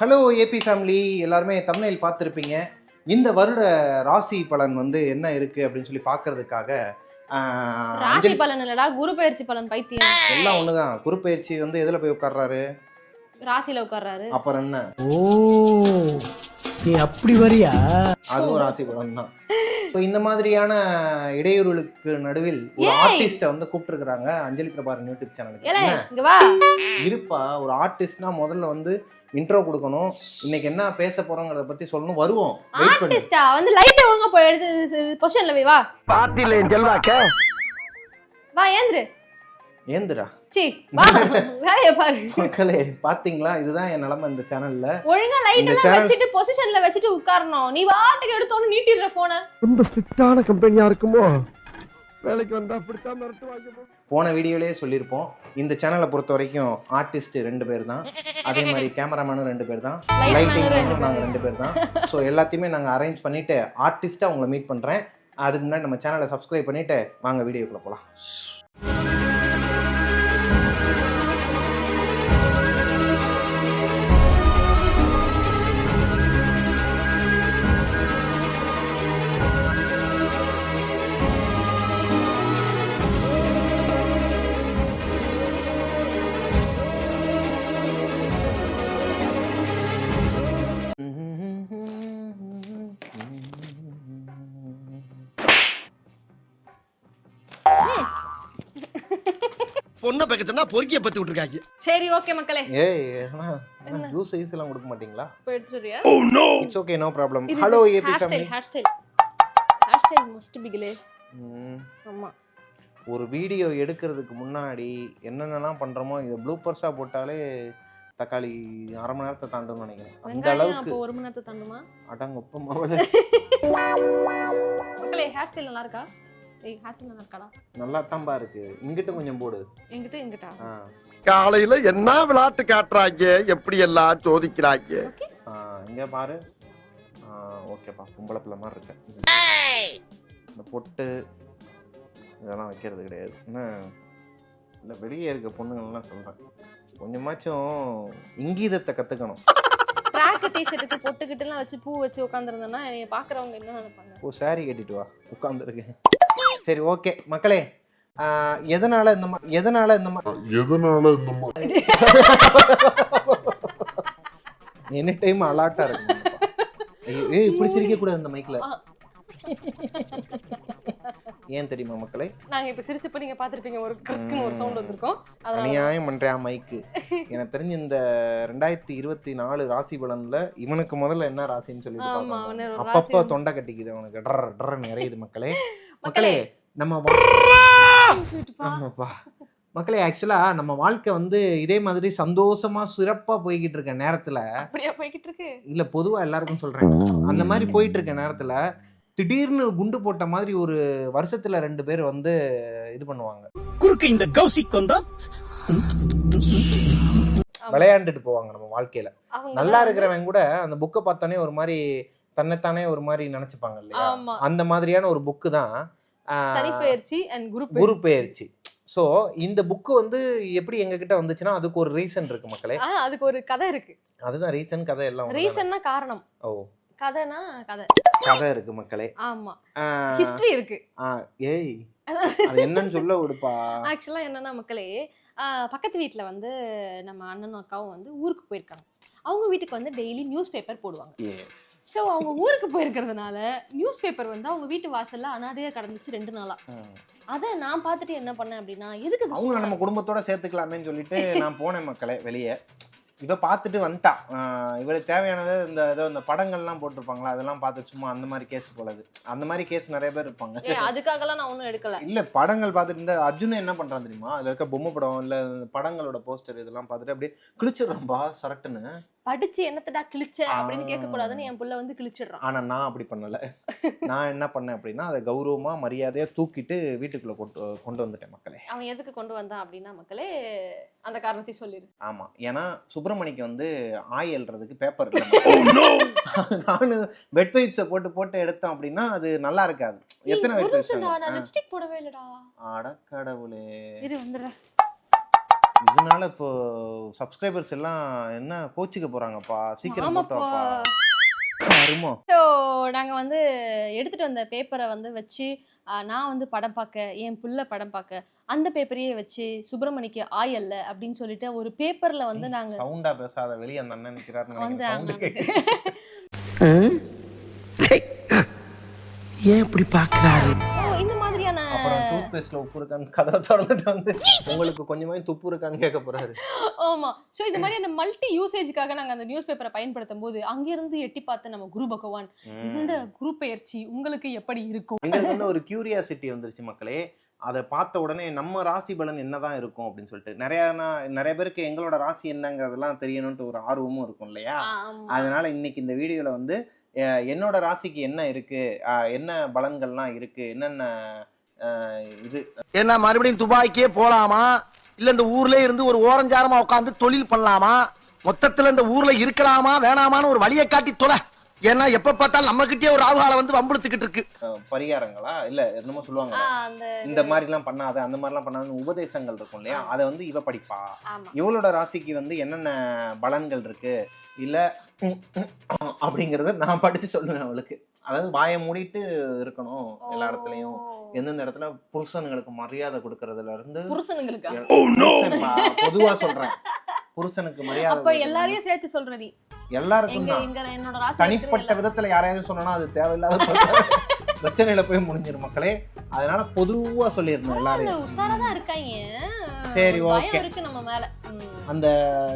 Hello AB family எல்லாருமே தமிழில் பார்த்துருப்பீங்க. இந்த வருட ராசி பலன் வந்து என்ன இருக்கு அப்படின்னு சொல்லி பார்க்கறதுக்காக ராசி பலன் இல்லடா குரு பயிற்சி பலன் பைத்தியம். எல்லாம் ஒண்ணுதான். குறுப்பெயர்ச்சி வந்து எதுல போய் உட்கார்றாரு? ராசியில உட்கார்றாரு. அப்புறம் என்ன? ஓ நீ அப்படி வரியா? அதுவும் ராசி பலன் தான். ஸோ இந்த மாதிரியான இடையூறுகளுக்கு நடுவில் ஒரு! ஆர்டிஸ்ட்டை வந்து கூப்பிட்டுருக்காங்க அஞ்சலி பிரபாரன் யூடியூப் சேனலுக்கு. இருப்பா ஒரு ஆர்டிஸ்ட்னா முதல்ல வந்து இன்ட்ரோ கொடுக்கணும். இன்னைக்கு என்ன பேச போறோங்கிறத பத்தி சொல்லணும். வருவோம். வெயிட் பண்ணு. ஆர்டிஸ்டா வந்து லைட் ஒழுங்கா போய் எடுத்து பொசிஷன்ல வை வா. பாத்தியில என் செல்வாக்க. வா ஏந்திரு. ஏந்திரா மக்களே பாத்தீங்களா? இதுதான் என் நிலைமை இந்த சேனல்ல ஒழுங்கா லைட் எல்லாம் வச்சுட்டு பொசிஷன்ல வச்சுட்டு உட்காரணும். நீ வாட்டுக்கு எடுத்தோன்னு நீட்டிடுற போன ரொம்ப கம்பெனியா இருக்குமோ? வேலைக்கு வந்தா அப்படித்தான் மிரட்டுவாங்க போன வீடியோலயே சொல்லியிருப்போம். இந்த சேனலை பொறுத்த வரைக்கும் ஆர்டிஸ்ட் ரெண்டு பேர் தான் அதே மாதிரி கேமராமேனும் ரெண்டு பேர் தான் லைட்டிங் நாங்கள் ரெண்டு பேர் தான் ஸோ எல்லாத்தையுமே நாங்கள் அரேஞ்ச் பண்ணிட்டு ஆர்டிஸ்ட்டாக உங்களை மீட் பண்ணுறேன் அதுக்கு முன்னாடி நம்ம சேனலை சப்ஸ்கிரைப் பண்ணிட்டு வாங்க வீடியோக்குள்ள போகலாம் பொண்ணை பக்கத்துனா பொறுக்கிய பத்தி விட்டுருக்காங்க. சரி ஓகே மக்களே. ஏய் என்ன? ஜூஸ் ஐஸ் எல்லாம் கொடுக்க மாட்டீங்களா? போய் எடுத்துறியா it's okay no problem hello AP hair family style hair style hair style must பிகிலே ஆமா. ஒரு வீடியோ எடுக்கிறதுக்கு முன்னாடி என்னென்னலாம் பண்ணுறோமோ இதை ப்ளூப்பர்ஸாக போட்டாலே தக்காளி அரை மணி நேரத்தை தாண்டும்னு நினைக்கிறேன். அந்த வெங்காயம் அளவுக்கு அப்போ ஒரு மணி நேரத்தை தாண்டுமா? அடங்கொப்ப மவளே மக்களே ஹேர் ஸ்டைல் நல்லா இருக்கா? ஏய் நல்லா தான்பா இருக்கு. இங்கிட்ட கொஞ்சம் போடு. எங்கிட்ட? எங்கிட்டா காலையில என்ன விளையாட்டு காட்டுறாங்க? எப்படி எல்லாம் சோதிக்கிறாங்க இங்க பாரு. ஓகேப்பா பொம்பளை பிள்ளை மாதிரி இருக்க இந்த பொட்டு இதெல்லாம் வைக்கிறது கிடையாது. என்ன? இல்லை வெளியே இருக்க பொண்ணுங்கள்லாம் சொல்கிறேன் கொஞ்சமாச்சும் இங்கீதத்தை கற்றுக்கணும் ட்ராக் டிஷர்ட்டுக்கு பொட்டுக்கிட்டுலாம் வச்சு பூ வச்சு உட்காந்துருந்தேன்னா என்னைய பாக்குறவங்க என்ன நினைப்பாங்க? ஓ saree கட்டிட்டு வா. உட்காந்துருக்கேன் சரி ஓகே மக்களே எதனால இந்த மா எதனால இந்த மா எதனால இந்த எனி டைம் அலாட்டா இருக்கு. ஏய் இப்படி சிரிக்க கூடாது இந்த மைக்ல. ஏன் தெரியுமா மக்களே? நாங்க இப்ப சிரிச்சப்ப நீங்க பாத்திருப்பீங்க ஒரு கிறுக்குன்னு ஒரு சவுண்ட் வந்திருக்கும். அநியாயம் பண்றேன் மைக்கு எனக்கு தெரிஞ்சு இந்த ரெண்டாயிரத்தி இருபத்தி நாலு ராசி பலன்ல இவனுக்கு முதல்ல என்ன ராசின்னு ஒரு அப்பப்ப தொண்டை கட்டிக்குது அவனுக்கு. டர் டர் நிறையுது மக்களே. மக்களே நம்ம. ஆமாப்பா. மக்களே ஆக்சுவலா நம்ம வாழ்க்கை வந்து இதே மாதிரி சந்தோஷமா சிறப்பா போய்கிட்டு இருக்க நேரத்துல அப்படியா போய்கிட்டு இருக்கு இல்ல பொதுவா எல்லாருக்கும் சொல்றேன். அந்த மாதிரி போயிட்டு இருக்க நேரத்துல திடீர்னு குண்டு போட்ட மாதிரி ஒரு வருஷத்துல ரெண்டு பேர் வந்து இது பண்ணுவாங்க. குறுக்கு இந்த கௌசிக் கொண்டா ஆமா. விளையாண்டுட்டு போவாங்க நம்ம வாழ்க்கையில. அவங்க நல்லா இருக்கிறவன் கூட அந்த புக்கை பார்த்தோன்னே ஒரு மாதிரி தன்னைத்தானே ஒரு மாதிரி நினைச்சுப்பாங்க இல்லையா. அந்த மாதிரியான ஒரு புக்கு தான் அண்ட் குரு குரு பெயர்ச்சி. ஸோ இந்த புக்கு வந்து எப்படி எங்க கிட்ட வந்துச்சுன்னா அதுக்கு ஒரு ரீசன் இருக்கு மக்களே. அதுக்கு ஒரு கதை இருக்கு. அதுதான் ரீசன் கதை எல்லாம்? ரீசன்னா காரணம். ஓ. கதைனா கதை. கதை இருக்கு மக்களே. ஆமா. ஹிஸ்டரி இருக்கு. ஏய் அது என்னன்னு சொல்ல விடுப்பா. ஆக்சுவலா என்னன்னா மக்களே பக்கத்து வீட்ல வந்து நம்ம அண்ணனும் அக்காவும் வந்து ஊருக்கு போயிருக்காங்க. அவங்க வீட்டுக்கு வந்து டெய்லி நியூஸ் பேப்பர் போடுவாங்க ஸோ அவங்க ஊருக்கு போயிருக்கிறதுனால நியூஸ் பேப்பர் வந்து அவங்க வீட்டு வாசல்ல அனாதையா கடந்துச்சு ரெண்டு நாளா. அதை நான் பார்த்துட்டு என்ன பண்ணேன் அப்படின்னா எதுக்கு இது அவங்கள சும்மா- நம்ம குடும்பத்தோட சேர்த்துக்கலாமேன்னு சொல்லிட்டு நான் போனேன் மக்களே வெளியே. இவ பார்த்துட்டு வந்துட்டா. இவளுக்கு தேவையானது இந்த ஏதோ இந்த படங்கள்லாம் போட்டிருப்பாங்களா அதெல்லாம் பார்த்து சும்மா அந்த மாதிரி கேஸ் போலது அந்த மாதிரி கேஸ் நிறைய பேர் இருப்பாங்க. அதுக்காகலாம் நான் ஒன்றும் எடுக்கல. இல்ல படங்கள் பார்த்துட்டு இந்த அர்ஜுன் என்ன பண்றான் தெரியுமா? அதுல இருக்க பொம்மை படம் இல்ல படங்களோட போஸ்டர் இதெல்லாம் பார்த்துட்டு அப்படியே கிழிச்சிடுறான்பா சரட்டுன்னு படிச்சு என்னத்தடா கிழிச்ச அப்படின்னு ஆ. கேட்க கூடாதுன்னு என் புள்ள வந்து கிழிச்சிடுறான். ஆனா நான் அப்படி பண்ணல. நான் என்ன பண்ணேன் அப்படின்னா அதை கௌரவமா மரியாதையா தூக்கிட்டு வீட்டுக்குள்ள கொண்டு கொண்டு வந்துட்டேன் மக்களே. அவன் எதுக்கு கொண்டு வந்தான் அப்படின்னா மக்களே அந்த காரணத்தையும் சொல்லிடு ஆமா. ஏன்னா சுப்பிரமணிக்கு வந்து ஆய் எழுறதுக்கு பேப்பர் நானு வெட் வைப்ஸை போட்டு போட்டு எடுத்தோம் அப்படின்னா அது நல்லா இருக்காது. எத்தனை வெட் வைப்ஸ் நிமிஷம்டா நான் லிப்ஸ்டிக் போடவே இல்லடா. அடக்கடவுளே. இரு வந்துடுறேன். இதனால இப்போ சப்ஸ்கிரைபர்ஸ் எல்லாம் என்ன கோச்சிக்க போறாங்கப்பா? சீக்கிரம் அருமோ? ஸோ நாங்கள் வந்து எடுத்துகிட்டு வந்த பேப்பரை வந்து வச்சு நான் வந்து படம் பார்க்க என் புள்ள படம் பார்க்க அந்த பேப்பரையே வச்சு சுப்பிரமணிக்கு ஆயல்ல அப்படின்னு சொல்லிட்டு ஒரு பேப்பரில் வந்து நாங்கள் சவுண்டா பேசாத வெளிய அந்த அண்ணன் நிக்கிறாருன்னு வந்து. ஏன் இப்படி பாக்குறாரு அப்புறம் டூத் பேஸ்ட்ல உப்பு இருக்கான்னு கதை திறந்துட்டு வந்து உங்களுக்கு கொஞ்சமாவது துப்பு இருக்கான்னு கேட்க போறாரு. ஆமா. ஸோ இந்த மாதிரியான மல்டி யூசேஜ்க்காக நாங்கள் அந்த நியூஸ் பேப்பரை பயன்படுத்தும் போது அங்கிருந்து எட்டி பார்த்து நம்ம குரு பகவான் இந்த குரு பெயர்ச்சி உங்களுக்கு எப்படி இருக்கும்? எங்களுக்கு வந்து ஒரு கியூரியாசிட்டி வந்துருச்சு மக்களே. அதை பார்த்த உடனே நம்ம ராசி பலன் என்னதான் இருக்கும் அப்படின்னு சொல்லிட்டு நிறைய நான் நிறைய பேருக்கு எங்களோட ராசி என்னங்கிறதெல்லாம் தெரியணும்ட்டு ஒரு ஆர்வமும் இருக்கும் இல்லையா. அதனால இன்னைக்கு இந்த வீடியோல வந்து என்னோட ராசிக்கு என்ன இருக்கு? என்ன பலன்கள்லாம் இருக்கு? என்னென்ன இது என்ன மறுபடியும் துபாய்க்கே போலாமா? இல்ல இந்த ஊர்ல இருந்து ஒரு ஓரஞ்சாரமா உட்காந்து தொழில் பண்ணலாமா? மொத்தத்துல இந்த ஊர்ல இருக்கலாமா வேணாமான்னு ஒரு வழியை காட்டி தொலை ஏன்னா எப்ப பார்த்தாலும் நம்ம கிட்டே ஒரு ராகுகாலம் வந்து வம்புழுத்துக்கிட்டு இருக்கு. பரிகாரங்களா? இல்ல என்னமோ சொல்லுவாங்க இந்த மாதிரிலாம் பண்ணாத அந்த மாதிரிலாம் பண்ணாத உபதேசங்கள் இருக்கும் இல்லையா? அதை வந்து இவ படிப்பா. இவளோட ராசிக்கு வந்து என்னென்ன பலன்கள் இருக்கு? இல்ல அப்படிங்கறத நான் படிச்சு சொல்லுவேன் அவளுக்கு. அதாவது வாயை மூடிட்டு இருக்கணும் எல்லா இடத்துலயும். எந்தெந்த இடத்துல? புருஷனுங்களுக்கு மரியாதை கொடுக்கறதுல இருந்து பா- பொதுவா சொல்றேன். புருஷனுக்கு மரியாதை எல்லாரையும் சேர்த்து சொல்ற நீ எல்லாருக்கும் தனிப்பட்ட விதத்துல யாரையாவது சொன்னா அது தேவையில்லாத பிரச்சனையில போய் முடிஞ்சிரும் மக்களே. அதனால பொதுவா சொல்லியிருந்தேன் எல்லாரையும். எல்லாரும் சரி, ம். அந்த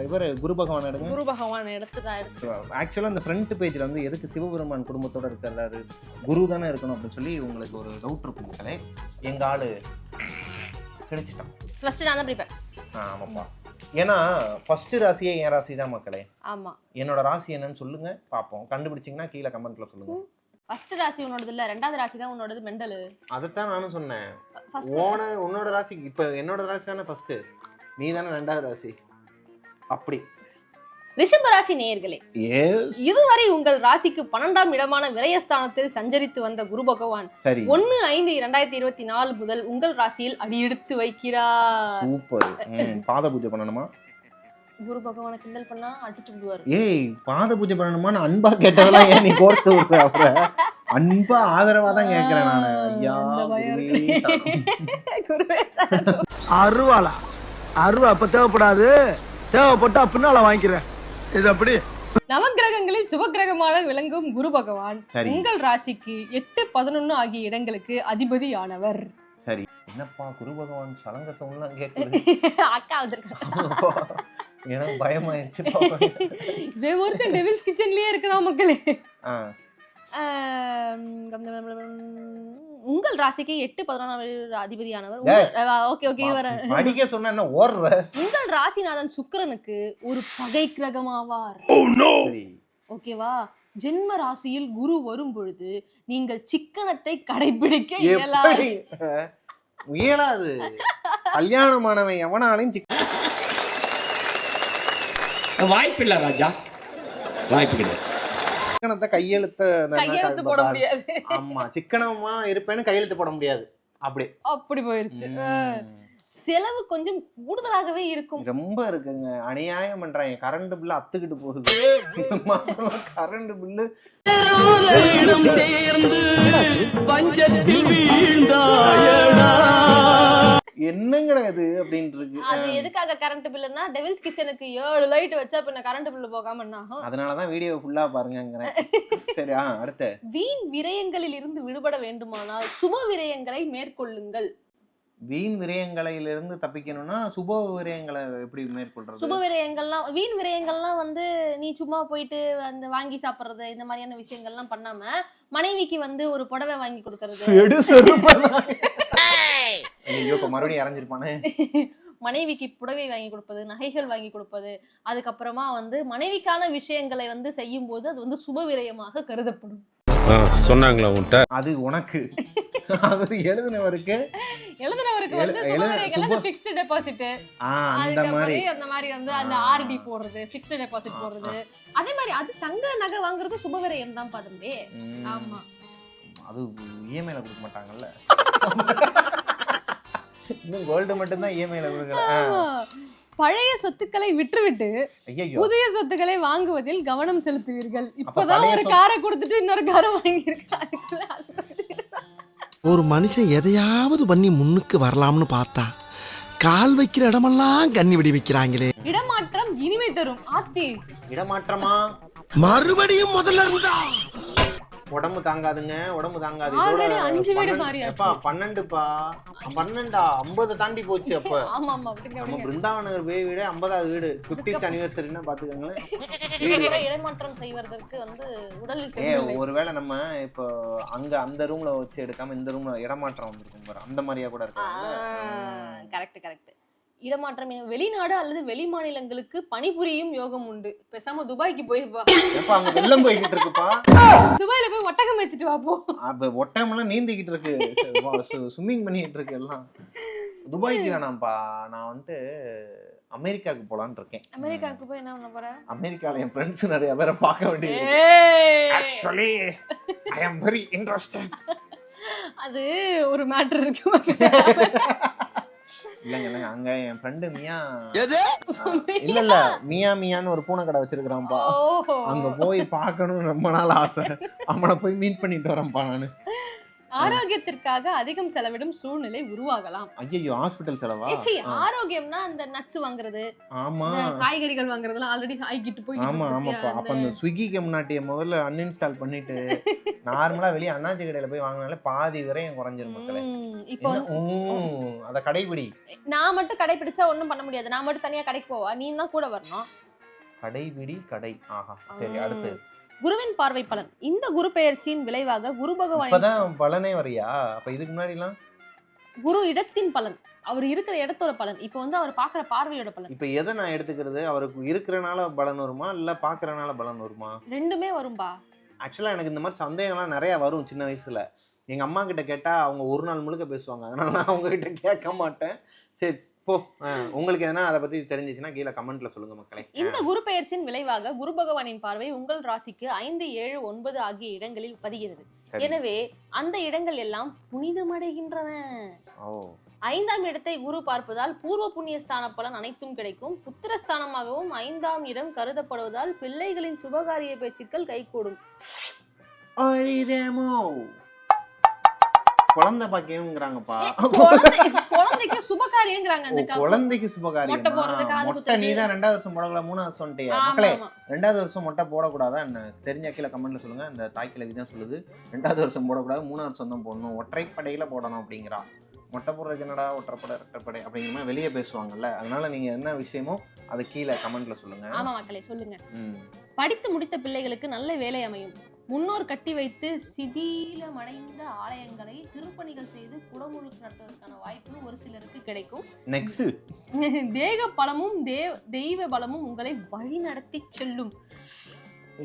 இவர் குரு பகவான் எடுங்க. குரு பகவான் எடுத்துதான் எடுத்து ஆக்சுவலாக அந்த ஃப்ரண்ட் பேஜில் வந்து எதுக்கு சிவபெருமான் குடும்பத்தோட இருக்கிறாரு? குரு தானே இருக்கணும் அப்படின்னு சொல்லி உங்களுக்கு ஒரு டவுட் இருக்கும் மக்களே. எங்க ஆளு கிடைச்சிட்டான் ஃபர்ஸ்ட் நான் தான் படிப்பேன். ஆ, ஆமாப்பா. ஏன்னா ஃபர்ஸ்ட் ராசியே என் ராசி தான் மக்களே. ஆமா. என்னோட ராசி என்னன்னு சொல்லுங்க பார்ப்போம். கண்டுபிடிச்சிங்கன்னா கீழே கமெண்ட்ல சொல்லுங்க. ஃபர்ஸ்ட் ராசி உன்னோடது இல்ல ரெண்டாவது ராசி தான் உன்னோடது மெண்டல். அதைத்தான் நானும் சொன்னேன். ஓன உன்னோட ராசி இப்போ என்னோட ராசி தானே ஃபர்ஸ்ட் நீ தானே ரெண்டாவது ராசி. அப்படி. ரிஷப ராசி நேயர்களே இதுவரை உங்கள் ராசிக்கு பன்னெண்டாம் இடமான விரயஸ்தானத்தில் சஞ்சரித்து வந்த குரு பகவான் ஒன்னு ஐந்து இரண்டாயிரத்தி இருபத்தி நாலு முதல் உங்கள் ராசியில் அடியெடுத்து வைக்கிறார். சூப்பர் பாத பூஜை பண்ணணுமா? குரு பகவானை கிண்டல் பண்ணா அடிச்சு விடுவாரு. ஏய் பாத பூஜை பண்ணணுமான்னு அன்பா கேட்டதெல்லாம் ஏன் நீ கோர்த்து விடுற அப்புறம் அன்பா ஆதரவா தான் கேட்கிறேன் நான். ஐயா குருவே. அருவாளா? அருவா அப்ப தேவைப்படாது. தேவைப்பட்டா பின்னால வாங்கிக்கிறேன். இது அப்படி நவக்கிரகங்களில் சுபக்கிரகமாக விளங்கும் குரு பகவான் உங்கள் ராசிக்கு எட்டு பதினொன்னு ஆகிய இடங்களுக்கு அதிபதியானவர். சரி. என்னப்பா குரு பகவான் சலங்க சவுண்ட்லாம் கேட்குது? அக்கா வந்திருக்காங்க. எனக்கு பயமாயிருச்சு இவன் ஒருத்தன் டெவில்ஸ் கிச்சன்லயே இருக்கிறான் மக்களே. உங்கள் ராசிக்கு எட்டு பதினொன்றாவது அதிபதியானவர். ஓகே ஓகே வர படிக்க சொன்னா என்ன ஓடுற? உங்கள் ராசிநாதன் சுக்கிரனுக்கு ஒரு பகை கிரகமாவார். சரி. ஓகேவா? ஜென்ம ராசியில் குரு வரும் பொழுது நீங்கள் சிக்கனத்தை கடைபிடிக்க இயலாது. இயலாது. கல்யாணமானவன் எவனாலையும் வாய்ப்பில்லை ராஜா. வாய்ப்பு கிடையாது சிக்கனத்தை கையெழுத்த போட முடியாது. ஆமா சிக்கனமா இருப்பேன்னு கையெழுத்து போட முடியாது. அப்படி. அப்படி போயிருச்சு. செலவு கொஞ்சம் கூடுதலாகவே இருக்கும். ரொம்ப இருக்குங்க. அநியாயம் பண்றாங்க. கரண்ட் பில்லு அத்துக்கிட்டு போகுது. இந்த மாசம் கரண்ட் பில்லு என்னங்கடா இது அப்படின்னு இருக்கு அது எதுக்காக கரண்ட் பில்லுன்னா டெவில்ஸ் கிச்சனுக்கு ஏழு லைட் வச்சா பின்ன கரண்ட் பில்லு போகாம என்ன ஆகும்? அதனாலதான் வீடியோ ஃபுல்லா பாருங்கங்கிறேன். சரி ஆ அடுத்து. வீண் விரயங்களில் இருந்து விடுபட வேண்டுமானால் சுப விரயங்களை மேற்கொள்ளுங்கள். வீண் விரயங்களிலிருந்து தப்பிக்கணும்னா சுப விரயங்களை எப்படி மேற்கொள்றது? சுப விரயங்கள்லாம் வீண் விரயங்கள்லாம் வந்து நீ சும்மா போயிட்டு அந்த வாங்கி சாப்பிடுறது இந்த மாதிரியான விஷயங்கள்லாம் பண்ணாம மனைவிக்கு வந்து ஒரு புடவை வாங்கி கொடுக்கறது. ஐயோ இப்ப மறுபடியும் இறஞ்சிருப்பானே. மனைவிக்கு புடவை வாங்கி கொடுப்பது நகைகள் வாங்கி கொடுப்பது அதுக்கப்புறமா வந்து மனைவிக்கான விஷயங்களை வந்து செய்யும் போது அது வந்து சுப விரயமாக கருதப்படும் சொன்னாங்களா உன்கிட்ட அது உனக்கு. அது எழுதினவருக்கு. எழுதுனவருக்கு எழு- வந்து சுப விரயங்கள் ஃபிக்ஸ்டு டெபாசிட் ஆ அந்த மாதிரி. அந்த மாதிரி வந்து அந்த. ஆர்டி போடுறது ஃபிக்ஸ்டு டெபாசிட் போடுறது. அதே மாதிரி அது தங்க நகை வாங்குறது சுப விரயம் தான் பாதம்பே ஆமா. அது இஎம்ஐல கொடுக்க மாட்டாங்கல்ல. இன்னும் கோல்டு மட்டும்தான் இஎம்ஐல. ஆமா. பழைய சொத்துக்களை விற்றுவிட்டு ஐயோ புதிய சொத்துக்களை வாங்குவதில் கவனம் செலுத்துவீர்கள். இப்பதான் ஒரு காரை கொடுத்துட்டு இன்னொரு காரை வாங்கியிருக்காங்க ஒரு மனுஷன் எதையாவது பண்ணி முன்னுக்கு வரலாம்னு பார்த்தா கால் வைக்கிற இடமெல்லாம் கண்ணி வெடி வைக்கிறாங்களே. இடமாற்றம் இனிமை தரும். ஆத்தி. இடமாற்றமா? மறுபடியும் முதல்ல இருந்தா உடம்பு தாங்காதுங்க உடம்பு தாங்காது. இதோட அஞ்சு வீடு மாறியாச்சு. பன்னெண்டுப்பா? பன்னெண்டா? ஐம்பது தாண்டி போச்சு அப்ப. ஆமா ஆமா அப்படிங்க நம்ம பிருந்தாவன நகர் போய் வீடு ஐம்பதாவது வீடு. பிப்டீன்த் அனிவர்சரின்னா பாத்துக்கோங்களேன். இடமாற்றம் செய்வதற்கு வந்து உடலில் ஏ. ஒருவேளை நம்ம இப்போ அங்க அந்த ரூம்ல வச்சு எடுக்காம இந்த ரூம்ல இடமாற்றம் வந்திருக்கும் அந்த மாதிரியா கூட இருக்காங்க கரெக்ட் கரெக்ட் இடமாற்றம் என- வெளிநாடு அல்லது வெளி மாநிலங்களுக்கு பணிபுரியும் யோகம் உண்டு. பேசாம துபாய்க்கு போயிருப்பா எப்ப அங்க வெள்ளம் போய்கிட்டு இருக்குப்பா. துபாயில போய் ஒட்டகம் வச்சுட்டு வா போ. அப்ப ஒட்டமெல்லாம் நீந்திக்கிட்டு இருக்கு. ஸ்விம்மிங் பண்ணிக்கிட்டு இருக்கு எல்லாம். துபாய்க்கு வேணாம்ப்பா. நான் வந்துட்டு அமெரிக்காவுக்கு போலான்னு இருக்கேன். அமெரிக்காவுக்கு போய் என்ன பண்ண போற? அமெரிக்கால என் ஃப்ரெண்ட்ஸ் நிறைய பேரை பார்க்க வேண்டியது! Actually I am very interested அது ஒரு மேட்டர் இருக்கு. இல்லைங்க இல்லைங்க. அங்க என் ஃப்ரெண்டு மியா எது? இல்ல இல்ல மியா மியான்னு ஒரு பூனை கடை வச்சிருக்கிறான்ப்பா. அங்க போய் பார்க்கணும்னு ரொம்ப நாள் ஆசை. அவனை போய் மீட் பண்ணிட்டு வரேன்ப்பா நானு. ஆரோக்கியத்திற்காக அதிகம் செலவிடும் சூழ்நிலை உருவாகலாம். ஐயோ ஹாஸ்பிட்டல் செலவா? ஏச்சி, ஆரோக்கியம்னா அந்த நட்ஸ் வாங்குறது ஆமா. காய்கறிகள் வாங்குறதுலாம் ஆல்ரெடி ஆகிட்டு போய் ஆமா ஆமாப்பா. அப்ப அந்த ஸ்விக்கிக்கு முன்னாடியே முதல்ல அன்இன்ஸ்டால் பண்ணிட்டு நார்மலா வெளியே அண்ணாச்சி கடையில போய் வாங்கினாலே பாதி விரையும் குறைஞ்சிரும் மக்களே. இப்போ அத கடைபிடி. நான் மட்டும் கடைபிடிச்சா ஒண்ணும் பண்ண முடியாது. நான் மட்டும் தனியா கடைக்கு போவா. நீ தான் கூட வரணும். கடைபிடி கடை. ஆஹா சரி. அடுத்து. குருவின் பார்வை பலன். இந்த குரு பெயர்ச்சியின் விளைவாக குரு இப்பதான் பலனே வரியா அப்ப இதுக்கு முன்னாடி எல்லாம் குரு இடத்தின் பலன். அவர் இருக்கிற இடத்தோட பலன். இப்போ வந்து அவர் பாக்குற பார்வையோட பலன். இப்ப எதை நான் எடுத்துக்கிறது? அவருக்கு இருக்கிறனால பலன் வருமா? இல்ல பாக்குறனால பலன் வருமா? ரெண்டுமே வரும்பா. ஆக்சுவலா எனக்கு இந்த மாதிரி சந்தேகம்லாம் நிறைய வரும் சின்ன வயசுல. எங்க அம்மா கிட்ட கேட்டா அவங்க ஒரு நாள் முழுக்க பேசுவாங்க. அதனால நான் அவங்க கிட்ட கேட்க மாட்டேன். சரி ஆ, உங்களுக்கு எதனா அதை பத்தி தெரிஞ்சிச்சுன்னா கீழே கமெண்ட்ல சொல்லுங்க மக்களே. இந்த குரு பெயர்ச்சியின் விளைவாக குரு பகவானின் பார்வை உங்கள் ராசிக்கு ஐந்து ஏழு ஒன்பது ஆகிய இடங்களில் பதிகிறது. எனவே அந்த இடங்கள் எல்லாம் புனிதமடைகின்றன. ஓ. ஐந்தாம் இடத்தை குரு பார்ப்பதால் பூர்வ புண்ணிய ஸ்தான பலன் அனைத்தும் கிடைக்கும். புத்திரஸ்தானமாகவும் ஐந்தாம் இடம் கருதப்படுவதால் பிள்ளைகளின் சுபகாரிய பேச்சுக்கள் கைகூடும். குழந்தை பாக்கியம்ங்கிறாங்கப்பா. குழந்தைக்கு சுபகாரியங்கிறாங்க அந்த குழந்தைக்கு சுபகாரியம்? மொட்டை போடுறது. நீ தான் ரெண்டாவது வருஷம் போடக்கூடாது மூணாவது ஆமா, மக்களே. ரெண்டாவது வருஷம் மொட்டை போடக்கூடாதா? என்ன தெரிஞ்ச கீழே கமெண்ட்ல சொல்லுங்க. இந்த தாய் கிழவி தான் சொல்லுது. ரெண்டாவது வருஷம் போடக்கூடாது மூணாவது வருஷம் தான் போடணும். ஒற்றைப்படையில போடணும் அப்படிங்கிறா. மொட்டை போடுறதுக்கு என்னடா ஒற்றைப்படை ரெட்டைப்படை அப்படிங்கிற மாதிரி வெளியே பேசுவாங்கல்ல. அதனால நீங்க என்ன விஷயமோ அதை கீழே கமெண்ட்ல சொல்லுங்க. ஆமா மக்களே சொல்லுங்க. படித்து முடித்த பிள்ளைகளுக்கு நல்ல வேலை அமையும். முன்னோர் கட்டி வைத்து சிதிலமடைந்த ஆலயங்களை திருப்பணிகள் செய்து குடமுழுக்கு நடத்துவதற்கான வாய்ப்பு ஒரு சிலருக்கு கிடைக்கும். நெக்ஸ்ட் தேக பலமும் தேவ தெய்வ பலமும் உங்களை வழி நடத்தி செல்லும்.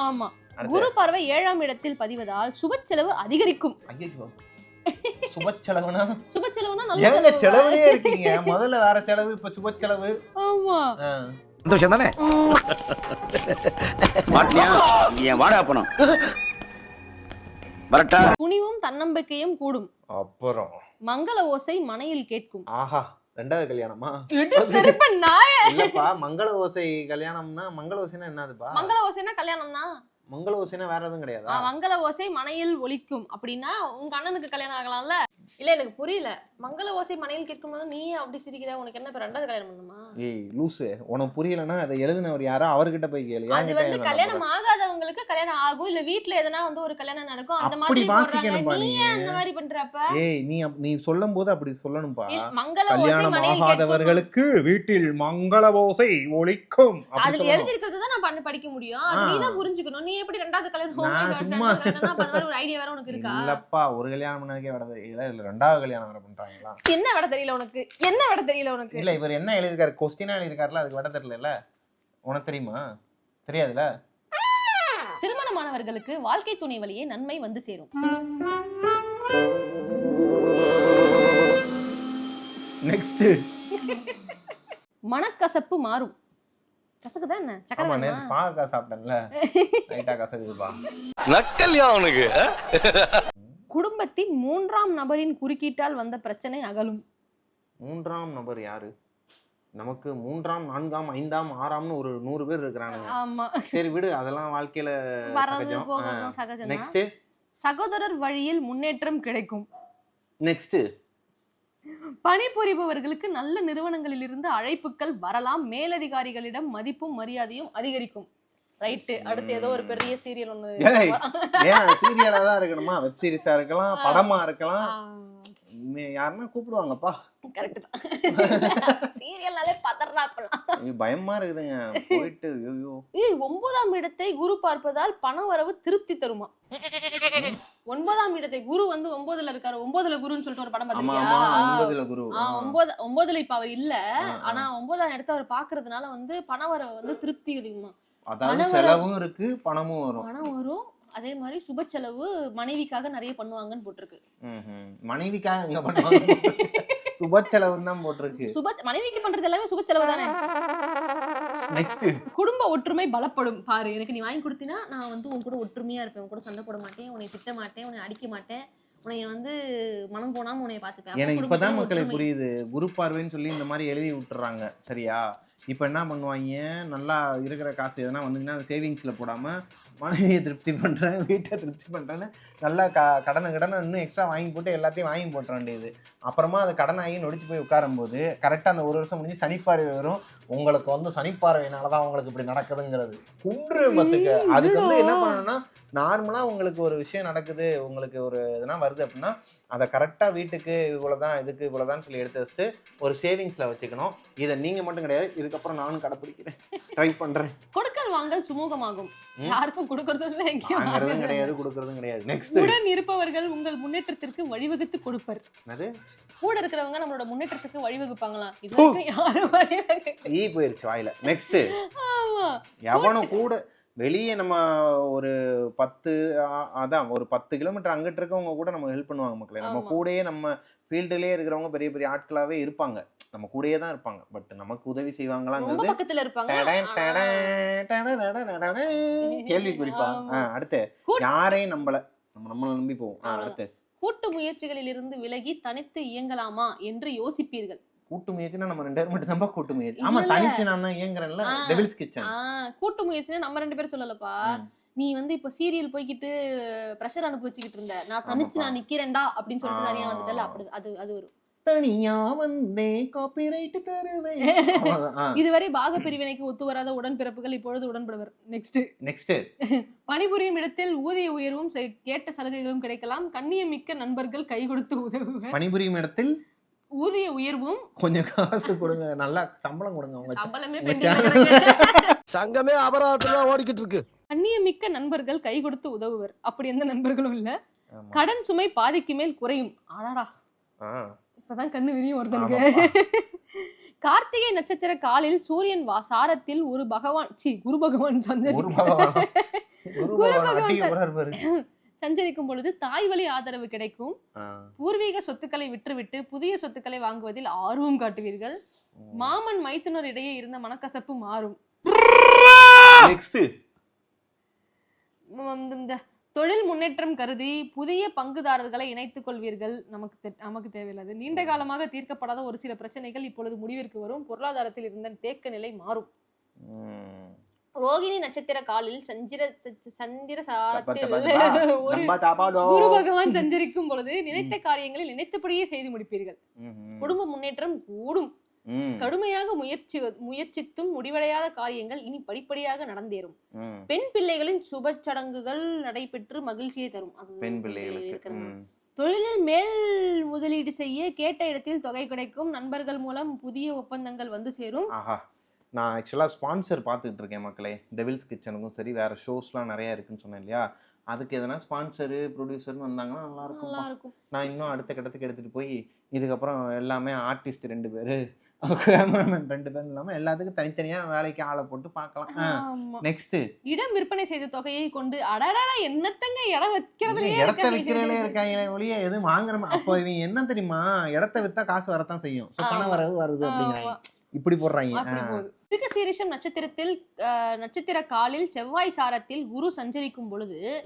ஆமா. குரு பார்வை ஏழாம் இடத்தில் பதிவதால் சுப செலவு அதிகரிக்கும். ஐயோ சுப செலவுனா? சுப செலவுனா நல்ல ஏங்க செலவு. செலவுலயே இருக்கீங்க. முதல்ல வேற செலவு இப்ப சுப செலவு. ஆமா. சந்தோஷம் தானே என் வாடகை பணம் வரட்டா. துணிவும் தன்னம்பிக்கையும் கூடும். அப்புறம். மங்கள ஓசை மனையில் கேட்கும். ஆஹா ரெண்டாவது கல்யாணமா? செருப்ப நாய. இல்லப்பா மங்கள ஓசை கல்யாணம்னா மங்கள ஓசைனா என்னதுப்பா? மங்கள ஓசைனா கல்யாணம் தான் மங்கள ஓசைனா வேற எதுவும் கிடையாதா? மங்கள ஓசை மனையில் ஒலிக்கும். அப்படின்னா உங்க அண்ணனுக்கு கல்யாணம் ஆகலாம்ல? இல்ல எனக்கு புரியல. மங்கள ஓசை மனையில் கேட்கும் நீ அப்படி சிரிக்கிற உனக்கு என்ன இப்ப ரெண்டாவது கல்யாணம் பண்ணுமா ஏய் லூசு. உனக்கு புரியலன்னா அதை எழுதினவர் யாரோ அவர்கிட்ட போய் கேளு. அது வந்து கல்யாணம் ஆகாதவங்களுக்கு கல்யாணம் ஆகும். இல்ல வீட்ல எதனா வந்து ஒரு கல்யாணம் நடக்கும். அந்த மாதிரி வாசிக்கணும்பா நீ அந்த மாதிரி பண்றப்ப? ஏய் நீ நீ சொல்லும் போது அப்படி சொல்லணும்பா இல்ல, மங்கள ஓசை மனையில் ஆகாதவர்களுக்கு வீட்டில் மங்கள ஓசை ஒலிக்கும் அதுல சொல்லணும். எழுதிருக்கிறது தான் நான் பண்ண படிக்க முடியும். அது. நீ தான் புரிஞ்சுக்கணும். நீ எப்படி ரெண்டாவது கல்யாணம் சும்மா- ஒரு ஐடியா வேற உனக்கு இருக்கா? இல்லப்பா ஒரு கல்யாணம் பண்ணதுக்கே விட தெரியல இதுல ரெண்டாவது கல்யாணம் வேற பண்றாங்களா? என்ன விட தெரியல உனக்கு? என்ன விட தெரியல உனக்கு? இல்ல இவர் என்ன எழுதிருக்காரு கொஸ்டினா எழுதிருக்காருல அதுக்கு விட தெரியல உனக்கு தெரியுமா? தெரியாதுல? திருமணமானவர்களுக்கு வாழ்க்கை துணை வழியே நன்மை வந்து சேரும். நெக்ஸ்ட் மனக்கசப்பு மாறும். கசக்குதா என்ன? சக்கரை ஆமா வேணுமா? நேத்து பாகக்கா சாப்பிட்டேன்ல லைட்டா கசக்குதுப்பா. நக்கல்யா அவனுக்கு குடும்ப குடும்பத்தில் மூன்றாம் நபரின் குறுக்கீட்டால் வந்த பிரச்சனை அகலும். மூன்றாம் நபர் யாரு? நமக்கு மூன்றாம் நான்காம் ஐந்தாம் ஆறாம்னு ஒரு நூறு பேர் இருக்கிறானுங்க. ஆமா. சரி விடு அதெல்லாம் வாழ்க்கையில வரது சகஜம். நெக்ஸ்ட் சகோதரர் வழியில் முன்னேற்றம் கிடைக்கும். நெக்ஸ்ட் பணிபுரிபவர்களுக்கு நல்ல நிறுவனங்களில் இருந்து அழைப்புகள் வரலாம். மேலதிகாரிகளிடம் மதிப்பும் மரியாதையும் அதிகரிக்கும். ரைட்டு அடுத்து ஏதோ ஒரு பெரிய சீரியல் ஏய், ஏன் சீரியலா தான் இருக்கணுமா? வெப் சீரிஸா இருக்கலாம் படமா இருக்கலாம். யாருன்னா கூப்பிடுவாங்கப்பா. கரெக்ட் தான். சீரியல்னாலே பதறாப்பலாம் பயமா இருக்குதுங்க. போயிட்டு ஐயோ. ஏய் ஒன்பதாம் இடத்தை குரு பார்ப்பதால் பண வரவு திருப்தி தருமா? ஒன்பதாம் இடத்தை குரு வந்து ஒன்பதுல இருக்காரு. ஒன்பதுல குருன்னு சொல்லிட்டு ஒரு படம் ஆமா ஒன்பதுல குரு. ஒன்பது ஒன்பதுல இப்ப அவர் இல்ல. ஆனா ஒன்பதாம் இடத்த அவர் பாக்குறதுனால வந்து பண வரவு வந்து திருப்தி கிடைக்குமா அதாவது செலவும் இருக்கு பணமும் வரும். பணம் வரும். அதே மாதிரி சுப செலவு மனைவிக்காக நிறைய பண்ணுவாங்கன்னு போட்டிருக்கு. மனைவிக்காக எங்க பண்ணுவாங்க? சுப செலவுன்னு தான் போட்டிருக்கு. சுப மனைவிக்கு பண்றது எல்லாமே சுப செலவு தானே? நெக்ஸ்ட் குடும்ப ஒற்றுமை பலப்படும். பாரு எனக்கு நீ வாங்கி கொடுத்தீனா நான் வந்து உன் கூட ஒற்றுமையா இருப்பேன். உன் கூட சண்டை போட மாட்டேன். உன்னை திட்ட மாட்டேன். உன்னை அடிக்க மாட்டேன். உன்னை வந்து மனம் போனாம உன்னை பார்த்துப்பேன். எனக்கு இப்பதான் மக்களை ஒற்றுமை. புரியுது. குரு பார்வைன்னு சொல்லி இந்த மாதிரி எழுதி விட்டுறாங்க. சரியா? இப்போ என்ன பண்ணுவாங்க? நல்லா இருக்கிற காசு எதனா வந்துச்சுன்னா சேவிங்ஸில் போடாமல் மனைவியை திருப்தி பண்ணுறேன் வீட்டை திருப்தி பண்ணுறேன்னு நல்லா க கடனை கடனை இன்னும் எக்ஸ்ட்ரா வாங்கி போட்டு எல்லாத்தையும் வாங்கி போட்டுற வேண்டியது. அப்புறமா அது கடன் ஆகி நொடிச்சு போய் உட்காரும்போது கரெக்டாக அந்த ஒரு வருஷம் முடிஞ்சு சனிப்பார்வை வரும். உங்களுக்கு வந்து சனிப்பார்வையினால தான் உங்களுக்கு இப்படி நடக்குதுங்கிறது. குன்று மத்துக்கு. அதுக்கு வந்து என்ன பண்ணணும்னா நார்மலாக உங்களுக்கு ஒரு விஷயம் நடக்குது உங்களுக்கு ஒரு இதெல்லாம் வருது அப்படின்னா அதை கரெக்டாக வீட்டுக்கு இவ்வளோதான் இதுக்கு இவ்வளோதான் சொல்லி எடுத்து வச்சுட்டு ஒரு சேவிங்ஸில் வச்சுக்கணும். இதை நீங்கள் மட்டும் கிடையாது இதுக்கப்புறம் நானும் கடைப்பிடிக்கிறேன். ட்ரை பண்ணுறேன் கொடுக்கல் வாங்கல் சுமூகமாகும். யாருக்கும் கொடுக்கறதும் இல்லை எங்கேயும் வாங்குறதும் கிடையாது. கொடுக்கறதும் கிடையாது. நெக்ஸ்ட் உடன் இருப்பவர்கள் உங்கள் முன்னேற்றத்திற்கு வழிவகுத்து கொடுப்பர். என்னது? கூட இருக்கிறவங்க நம்மளோட முன்னேற்றத்துக்கு வழிவகுப்பாங்களாம் இது யாரும் ஈ போயிருச்சு வாயில. நெக்ஸ்ட் எவனும் கூட வெளியே நம்ம ஒரு பத்து அதான் ஒரு பத்து கிலோமீட்டர் அங்கிட்டு இருக்கவங்க கூட நம்ம ஹெல்ப் பண்ணுவாங்க மக்களே. நம்ம. கூடயே நம்ம ஃபீல்டுலேயே இருக்கிறவங்க பெரிய பெரிய ஆட்களாவே இருப்பாங்க. நம்ம கூடயே தான் இருப்பாங்க. பட் நமக்கு உதவி செய்வாங்களாங்கிறது பக்கத்துல இருப்பாங்க. கேள்வி குறிப்பா அடுத்து. யாரையும் நம்பல. நம்ம நம்மள நம்பி போவோம். அடுத்து. கூட்டு முயற்சிகளில் இருந்து விலகி தனித்து இயங்கலாமா என்று யோசிப்பீர்கள். கூட்டு முயற்சினா நம்ம ரெண்டு பேரும் மட்டும் தான் கூட்டு முயற்சி. ஆமா. தனிச்சு நான் தான் இயங்குறேன்ல ஆ. டெவில்ஸ் கிச்சன் கூட்டு முயற்சினா நம்ம ரெண்டு பேரும் சொல்லலப்பா. நீ வந்து இப்ப சீரியல் போய்கிட்டு ப்ரெஷர் அனுபவிச்சுக்கிட்டு இருந்த. நான் தனிச்சு. நான் நிக்கிறேன்டா அப்படின்னு சொல்லிட்டு நிறைய. வந்துட்டல அப்படி அது அது வரும். தனியா வந்தே காப்பிரைட் தருவேன். இதுவரை பாக பிரிவினைக்கு ஒத்து வராத உடன்பிறப்புகள் இப்பொழுது உடன்படுவர். நெக்ஸ்ட் நெக்ஸ்ட் பணிபுரியும் இடத்தில் ஊதிய உயர்வும் கேட்ட சலுகைகளும் கிடைக்கலாம். கண்ணியம் மிக்க நண்பர்கள் கை கொடுத்து உதவுவர். பணிபுரியும் இடத்தில் ஊதிய உயர்வும் கொஞ்சம் காசு கொடுங்க. நல்லா சம்பளம் கொடுங்க உங்க சம்பளமே. சங்கமே அபராதத்துல ஓடிக்கிட்டு இருக்கு. கண்ணியமிக்க நண்பர்கள் கை கொடுத்து உதவுவர். அப்படி எந்த நண்பர்களும் இல்ல. கடன் சுமை பாதிக்கு மேல் குறையும். ஆனாடா. இப்பதான் கண்ணு விரியும் ஒருத்தனுக்கு. கார்த்திகை நட்சத்திர காலில் சூரியன் வா சாரத்தில் ஒரு பகவான் சி குரு பகவான் ஒரு சஞ்சரி பகவான். ஒரு குரு பகவான் சஞ்சரிக்கும் பொழுது தாய் வழி ஆதரவு கிடைக்கும். பூர்வீக சொத்துக்களை விற்றுவிட்டு புதிய சொத்துக்களை வாங்குவதில் ஆர்வம் காட்டுவீர்கள். மாமன் மைத்துனர் இடையே இருந்த மனக்கசப்பு மாறும். நெக்ஸ்ட் இந்த தொழில் முன்னேற்றம் கருதி புதிய பங்குதாரர்களை இணைத்துக் கொள்வீர்கள். நமக்கு நமக்கு தேவையில்லாது. நீண்ட காலமாக தீர்க்கப்படாத ஒரு சில பிரச்சனைகள் இப்பொழுது முடிவிற்கு வரும். பொருளாதாரத்தில் இருந்த தேக்க நிலை மாறும். ரோகிணி நட்சத்திர காலில் சந்திர சந்திர சாரத்தில் குரு பகவான் சஞ்சரிக்கும் பொழுது நினைத்த காரியங்களை நினைத்தபடியே செய்து முடிப்பீர்கள். குடும்ப முன்னேற்றம் கூடும். கடுமையாக முயற்சி முயற்சித்தும் முடிவடையாத காரியங்கள் இனி படிப்படியாக நடந்தேறும். பெண் பிள்ளைகளின் சுப சடங்குகள் நடைபெற்று மகிழ்ச்சியை தரும். பெண் பிள்ளைகளுக்கு. தொழிலில் மேல் முதலீடு செய்ய கேட்ட இடத்தில் தொகை கிடைக்கும். நண்பர்கள் மூலம் புதிய ஒப்பந்தங்கள் வந்து சேரும். நான் ஆக்சுவலாக ஸ்பான்சர் பார்த்துக்கிட்டு இருக்கேன் மக்களே. டெவில்ஸ் கிச்சனுக்கும் சரி வேற ஷோஸ்லாம் நிறைய இருக்குன்னு சொன்னேன் இல்லையா? அதுக்கு எதனா ஸ்பான்சரு ப்ரொடியூசர்னு வந்தாங்கன்னா நல்லா நல்லா இருக்கும் இருக்கும் நான் இன்னும் அடுத்த கட்டத்துக்கு எடுத்துகிட்டு போய் இதுக்கப்புறம் எல்லாமே ஆர்டிஸ்ட் ரெண்டு பேர் கேமராமேன் ரெண்டு பேர் இல்லாமல் எல்லாத்துக்கும் தனித்தனியாக வேலைக்கு ஆளை போட்டு பார்க்கலாம். ஆமா. நெக்ஸ்ட்டு இடம் விற்பனை செய்த தொகையை கொண்டு அடடா என்னத்தங்க இடம் வைக்கிறதுலயே இடத்த. விற்கிறதுலே இருக்காங்களே ஒழிய எதுவும் வாங்குற மா- அப்போ இவங்க என்ன தெரியுமா? இடத்த வித்தா காசு வரத்தான் செய்யும். ஸோ பண ஆமா. வரவு வருது அப்படிங்கிறாங்க. இப்படி போடுறாங்க. மிருகசீரிஷம் நட்சத்திரத்தில் நட்சத்திர காலில் செவ்வாய் சாரத்தில் குரு சஞ்சரிக்கும் பொழுது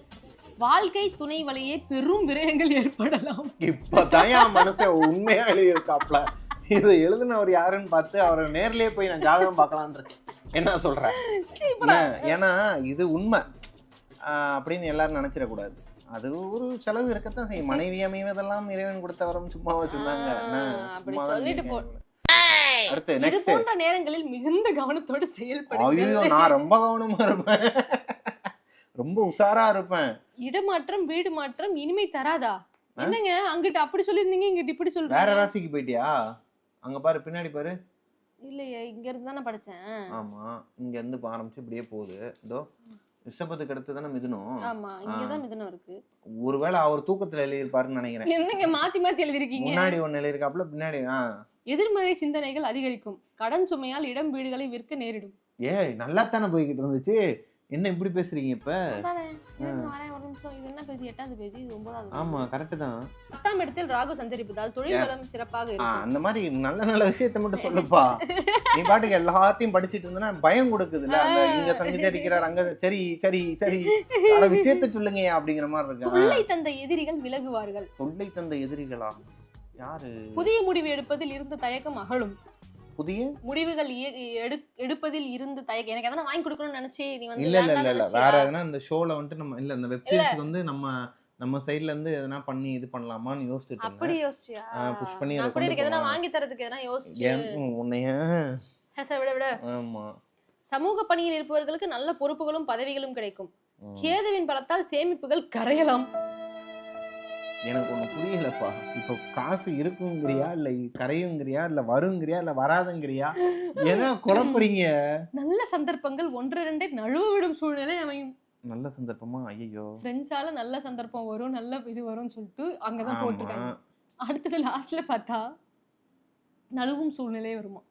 வாழ்க்கை துணை வழியே பெரும் விரயங்கள் ஏற்படலாம். இப்பதான் என் மனசை உண்மையா எழுதியிருக்காப்ல இது எழுதினவர் யாருன்னு பார்த்து அவரை நேர்லயே போய் நான் ஜாதகம் பார்க்கலான்னு இருக்கேன். என்ன சொல்ற? என்ன? ஏன்னா இது உண்மை. ஆஹ் அப்படின்னு எல்லாரும் நினைச்சிடக்கூடாது. அது ஒரு செலவு இருக்கத்தான் செய்யும். மனைவி அமைவதெல்லாம் இறைவன் கொடுத்த வரம் சும்மாவா சொன்னாங்க. அடுத்து இது போன்ற நேரங்களில் மிகுந்த கவனத்தோடு ஐயோ செயல்படுங்கள் நான் ரொம்ப கவனமா இருப்பேன். ரொம்ப உஷாரா இருப்பேன். இடமாற்றம் வீடு மாற்றம் இனிமை தராதா? என்னங்க? அங்கிட்டு அப்படி சொல்லிருந்தீங்க இங்கிட்டு இப்படி வேற சொல்றீங்க ராசிக்கு போயிட்டியா? அங்க பாரு பின்னாடி பாரு. இல்லையே இங்க இருந்து தானே படிச்சேன். ஆமா இங்க இருந்து ஆரம்பிச்சு இப்படியே போகுது. இதோ ரிஷபத்துக்கு அடுத்து தானே மிதுனம். ஆமா இங்கதான் மிதனம் இருக்கு. ஒருவேளை அவர் தூக்கத்துல எழுதியிருப்பாருன்னு நினைக்கிறேன். என்னங்க மாத்தி மாத்தி எழுதிருக்கீங்க முன்னாடி ஒண்ணு எழுதியிருக்காப்புல பின்னாடி ஆ. எதிர்மறை சிந்தனைகள் அதிகரிக்கும். கடன் சுமையால் இடம் வீடுகளை விற்க நேரிடும். ஏய் நல்லா தானே போய்கிட்டு இருந்துச்சு. என்ன இப்படி பேசுறீங்க இப்ப? அதானே, இருங்க, வரேன், ஒரு நிமிஷம். இது என்ன பேஜ்? எட்டாவது பேஜ், இது ஒன்பதாவது ஆமா. கரெக்ட் தான். பத்தாம் இடத்தில் ராகு சஞ்சரிப்பதால் தொழில்? பலம் சிறப்பாக அந்த மாதிரி நல்ல நல்ல விஷயத்த மட்டும் சொல்லுப்பா. நீ பாட்டுக்கு எல்லாத்தையும் படிச்சிட்டு இருந்தனா பயம் கொடுக்குதுல்ல. அந்த இங்க சங்கரிக்கிறார் அங்க சரி சரி சரி. அந்த விஷயத்த சொல்லுங்க அப்படிங்கிற மாதிரி இருக்கு? தொல்லை தந்த எதிரிகள் விலகுவார்கள். தொல்லை தந்த எதிரிகளா? யாரு? புதிய முடிவு எடுப்பதில் இருந்த தயக்கம் அகலும். புதிய? முடிவுகள் எடுப்பதில் இருந்து தயக்கம். எனக்கு எதனா வாங்கி கொடுக்கணும்னு நினைச்சு நீ வந்து இல்ல இல்ல இல்ல? வேற எதனா இந்த ஷோல வந்துட்டு நம்ம இல்ல இந்த வெப் சீரிஸ்க்கு வந்து நம்ம நம்ம சைடுல இருந்து எதனா பண்ணி இது பண்ணலாமான்னு யோசிச்சுட்டு அப்படி யோசிச்சியா? push பண்ணி நான் கூட எனக்கு எதனா. வாங்கி தரதுக்கு எதனா யோசிச்சு. உன்னைய? விட விட. ஆமா. சமூக பணியில் இருப்பவர்களுக்கு நல்ல பொறுப்புகளும் பதவிகளும் கிடைக்கும். கேதுவின் பலத்தால் சேமிப்புகள் கரையலாம். எனக்கு ஒண்ணு புரியலப்பா. இப்போ காசு இருக்குங்கிறியா இல்ல கரையுங்கிறியா இல்ல வருங்கிறியா இல்ல வராதுங்கிறியா? ஏன்னா குழப்புறீங்க? நல்ல சந்தர்ப்பங்கள் ஒன்று ரெண்டை நழுவ விடும் சூழ்நிலை அமையும். நல்ல சந்தர்ப்பமா? ஐயோ ஃப்ரெண்ட்ஸால நல்ல சந்தர்ப்பம் வரும் நல்ல இது வரும்னு சொல்லிட்டு அங்கதான் போட்டிருக்காங்க. அடுத்தது லாஸ்ட்ல பார்த்தா நழுவும் சூழ்நிலை வருமா?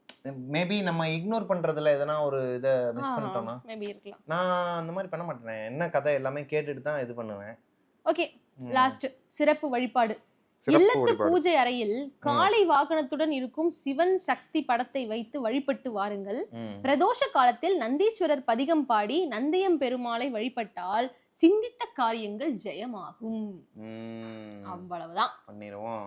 மேபி நம்ம இக்னோர் பண்றதுல எதனா ஒரு இதை மிஸ் பண்ணிட்டோம்னா. மேபி இருக்கலாம். நான் அந்த மாதிரி பண்ண மாட்டேன். என்ன கதை எல்லாமே கேட்டுட்டு தான் இது பண்ணுவேன். ஓகே. லாஸ்ட் சிறப்பு வழிபாடு இல்லத்து. பூஜை அறையில் காளை வாகனத்துடன் இருக்கும் சிவன் சக்தி படத்தை வைத்து வழிபட்டு வாருங்கள். பிரதோஷ காலத்தில் நந்தீஸ்வரர் பதிகம் பாடி நந்தியம் பெருமாளை வழிபட்டால் சிந்தித்த காரியங்கள் ஜெயமாகும். அவ்வளவுதான். பண்ணிடுவோம்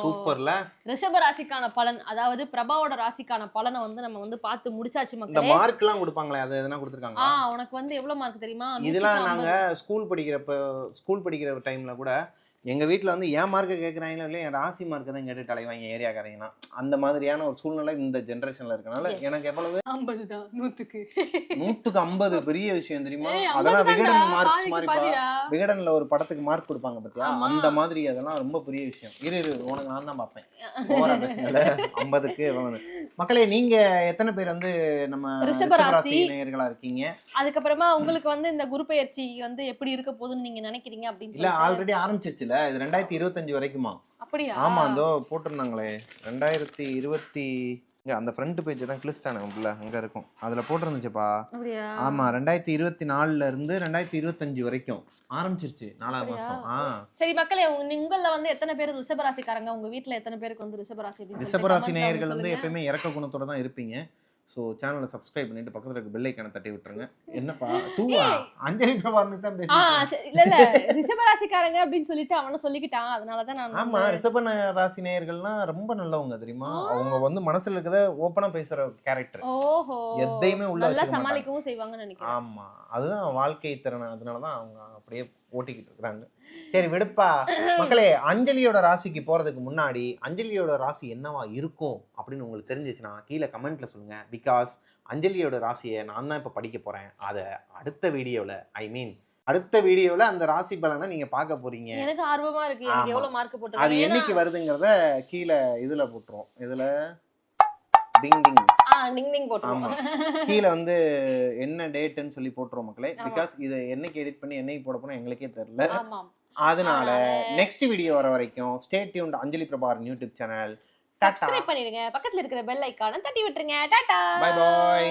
சூப்பர்ல. ரிஷப ராசிக்கான பலன் அதாவது பிரபாவோட ராசிக்கான பலனை வந்து நம்ம வந்து பார்த்து முடிச்சாச்சு மக்களே. மார்க் எல்லாம் கொடுப்பாங்களே அது எதனா கொடுத்துருக்காங்க ஆ உனக்கு வந்து எவ்வளவு மார்க் தெரியுமா? இதெல்லாம் நாங்க. ஸ்கூல் படிக்கிறப்ப ஸ்கூல் படிக்கிற டைம்ல கூட எங்க வீட்ல வந்து என் மார்க்கை கேட்கறாங்களோ இல்லையா என் ராசி மார்க்கை தான் கேட்டுட்டு அலைவாங்க ஏரியாக்காரங்கன்னா அந்த மாதிரியான ஒரு சூழ்நிலை இந்த ஜெனரேஷன்ல இருக்கனால. எனக்கு எவ்வளவு? ஐம்பது தான் நூத்துக்கு. நூத்துக்கு ஐம்பது பெரிய விஷயம் தெரியுமா? அதெல்லாம் 50 விகடன் மார்க்ஸ் பாதிடா. விகடன்ல ஒரு படத்துக்கு மார்க் கொடுப்பாங்க பாத்தியா? ஆமா. அந்த மாதிரி அதெல்லாம் ரொம்ப பெரிய விஷயம். இரு இரு உனக்கு நான் தான் பார்ப்பேன். ஐம்பதுக்கு எவ்வளவு மக்களே நீங்க எத்தனை பேர் வந்து நம்ம ரிஷப ராசி. ரிஷபராசி நேயர்களா இருக்கீங்க? அதுக்கப்புறமா உங்களுக்கு வந்து இந்த குரு பெயர்ச்சி வந்து எப்படி இருக்க போகுதுன்னு நீங்க நினைக்கிறீங்க அப்படின்னு இல்ல ஆல்ரெடி ஆரம்பிச்சிருச்சுல இது ரெண்டாயிரத்தி இருபத்தஞ்சு வரைக்குமா? அப்படியா? ஆமா அந்த போட்டிருந்தாங்களே. ரெண்டாயிரத்தி இருபத்தி இங்க அந்த ஃப்ரண்ட் பேஜ் தான் கிளிஸ்டானே உள்ள அங்க இருக்கும். அதுல போட்டிருந்துச்சுப்பா. ஆமா ரெண்டாயிரத்தி இருபத்தி நாலுல இருந்து ரெண்டாயிரத்தி இருபத்தஞ்சு வரைக்கும். ஆரம்பிச்சிருச்சு அப்படியா? மாசம். ஆ. சரி மக்களே உங்க- உங்கள வந்து எத்தனை பேர் ரிஷபராசிக்காரங்க உங்க வீட்ல எத்தனை பேருக்கு வந்து ரிஷபராசி ரிஷபராசி நேயர்கள் வந்து. எப்பயுமே இறக்க குணத்தோட தான் இருப்பீங்க. ஸோ சேனலை சப்ஸ்கிரைப் பண்ணிட்டு பக்கத்துல இருக்க பெல் ஐக்கானை தட்டி விட்டுருங்க. என்னப்பா தூவா? அஞ்சலி பிரபாகரனுக்கு தான் ஆ பேசி சரி, இல்ல இல்ல. ரிஷபராசிக்காரங்க அப்படின்னு சொல்லிட்டு அவனும் சொல்லிக்கிட்டான். அதனாலதான் நான் ஆமா ரிஷப ராசி நேயர்கள்லாம் ரொம்ப நல்லவங்க தெரியுமா? அவங்க வந்து மனசுல இருக்கிறத ஓப்பனா பேசுற கேரக்டர் ஓஹோ. எதையுமே உள்ள நல்லா. சமாளிக்கவும் செய்வாங்கன்னு நினைக்கிறேன். ஆமா அதுதான் வாழ்க்கை திறன். அதனாலதான் அவங்க அப்படியே ஓட்டிக்கிட்டு இருக்காங்க சரி விடுப்பா. மக்களே அஞ்சலியோட ராசிக்கு போறதுக்கு முன்னாடி அஞ்சலியோட ராசி என்னவா இருக்கும் அப்படின்னு உங்களுக்கு தெரிஞ்சிச்சுன்னா கீழே கமெண்ட்ல சொல்லுங்க. பிகாஸ் அஞ்சலியோட ராசியை நான் தான் இப்ப படிக்க போறேன். அதை அடுத்த வீடியோல ஐ மீன் அடுத்த வீடியோல அந்த ராசி பலனை நீங்க பார்க்க போறீங்க. எனக்கு ஆர்வமா இருக்கு. எனக்கு ஆமா. எவ்வளவு மார்க் அது போட்டுருக்காங்க என்னைக்கு வருதுங்கிறத கீழே இதுல போட்டுருவோம். இதுல டிங் டிங் டிங் டிங் போட்டுருவோம். கீழே வந்து என்ன டேட்டுன்னு சொல்லி போட்டுருவோம் மக்களே. பிகாஸ் இதை என்னைக்கு எடிட் பண்ணி என்னைக்கு போட போறோம் எங்களுக்கே தெரியல. அதனால நெக்ஸ்ட் வீடியோ வர வரைக்கும் stay tuned Anjali Prabhakaran YouTube channel subscribe பண்ணிடுங்க. பக்கத்துல இருக்கிற பெல் ஐக்கான தட்டி விட்டுருங்க. Tata bye bye